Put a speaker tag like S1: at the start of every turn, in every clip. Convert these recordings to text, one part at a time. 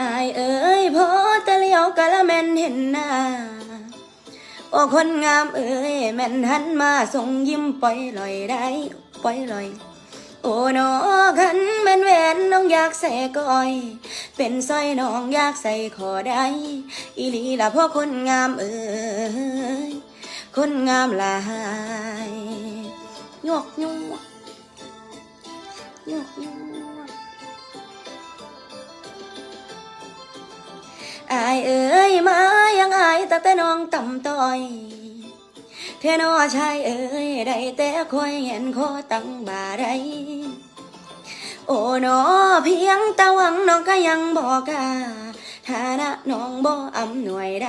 S1: อายเอ๋ยพอตะเลียวกะละแม่นเห็นหน้าโอ้คนงามเอ๋ยแม่นหันมาส่งยิ้มปล่อยลอยได้ปล่อยลอย โอ้นอขันแม่นแหวนน้องอยากใส่ก้อย เป็นสร้อยน้องอยากใส่ขอได้อีลีละเพราะคนงามเอ๋ยคนงามลายยกยวกยกยวก อายเอ๋ยมายังอายตั้งแต่น้องต่ำต้อยเทนอชายเอ๋ยได้แต่คอยเห็นคอตั้งบาได้โอ้นอเพียงตะวังน้องก็ยังบอกกล้าฐานะน้องบ่อำหน่วยใด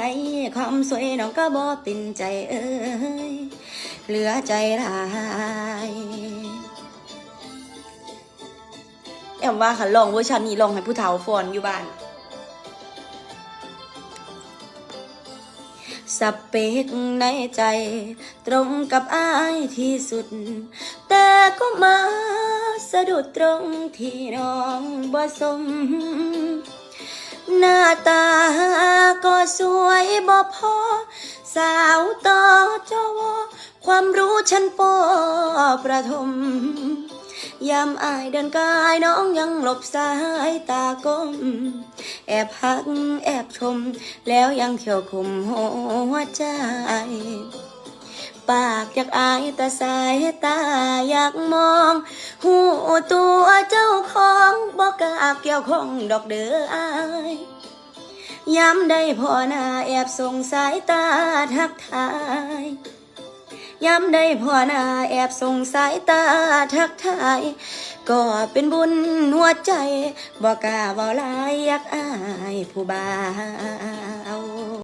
S1: ความสวยน้องก็บ่เป็นใจเอ้ยเหลือใจร้ายแอมว่าค่ะลองเวอร์ชันนี้ลองให้ผู้เฒ่าฟอนอยู่บ้าน สเปกในใจ ตรงกับอายที่สุด แต่ก็มาสะดุดตรงที่น้องบ่สม หน้าตาก็สวยบ่พอ สาวต่อจวความรู้ชั้นปอประถม ยามอายเดินกายน้องยังหลบสายตากลมแอบพักแอบชม แล้วยังเที่ยวคุมหัวใจปากอยากอายแต่สายตาอยากมอง หูตัวเจ้าของบอกกาเกี่ยวของดอกเด้ออายย้ำได้พอหน้าแอบส่งสายตาทักทาย ย้ำได้พ่อหน้าแอบส่งสายตาทักทาย ก็เป็นบุญหัวใจบอกกล้าบ่ลายอยากอายผู้บ่าว